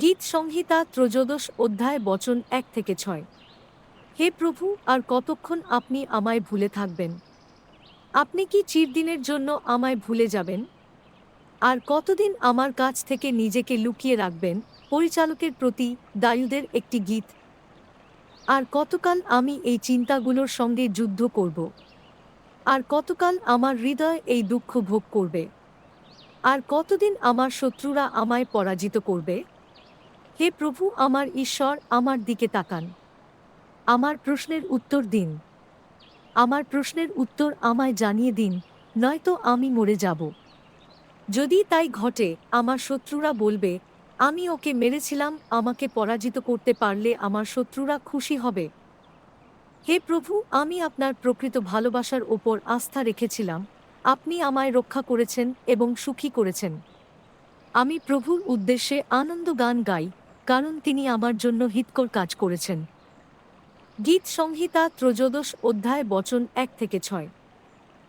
গীত সংহিতা ত্রয়োদশ অধ্যায় বচন এক থেকে ছয়। হে প্রভু, আর কতক্ষণ আপনি আমায় ভুলে থাকবেন? আপনি কি চিরদিনের জন্য আমায় ভুলে যাবেন? আর কতদিন আমার কাছ থেকে নিজেকে লুকিয়ে রাখবেন? পরিচালকের প্রতি দায়ুদের একটি গীত। আর কতকাল আমি এই চিন্তাগুলোর সঙ্গে যুদ্ধ করব? আর কতকাল আমার হৃদয় এই দুঃখ ভোগ করবে? আর কতদিন আমার শত্রুরা আমায় পরাজিত করবে? হে প্রভু, আমার ঈশ্বর আমার দিকে তাকান। আমার প্রশ্নের উত্তর দিন। আমার প্রশ্নের উত্তর আমায় জানিয়ে দিন, নয়তো আমি মরে যাব। যদি তাই ঘটে, আমার শত্রুরা বলবে, আমি ওকে মেরেছিলাম, আমাকে পরাজিত করতে পারলে আমার শত্রুরা খুশি হবে। হে প্রভু, আমি আপনার প্রকৃত ভালোবাসার ওপর আস্থা রেখেছিলাম, আপনি আমায় রক্ষা করেছেন এবং সুখী করেছেন। আমি প্রভুর উদ্দেশ্যে আনন্দ গান গাই কারণ তিনি আমার জন্য হিতকর কাজ করেছেন। গীত সংহিতা ত্রয়োদশ অধ্যায় বচন এক থেকে ছয়।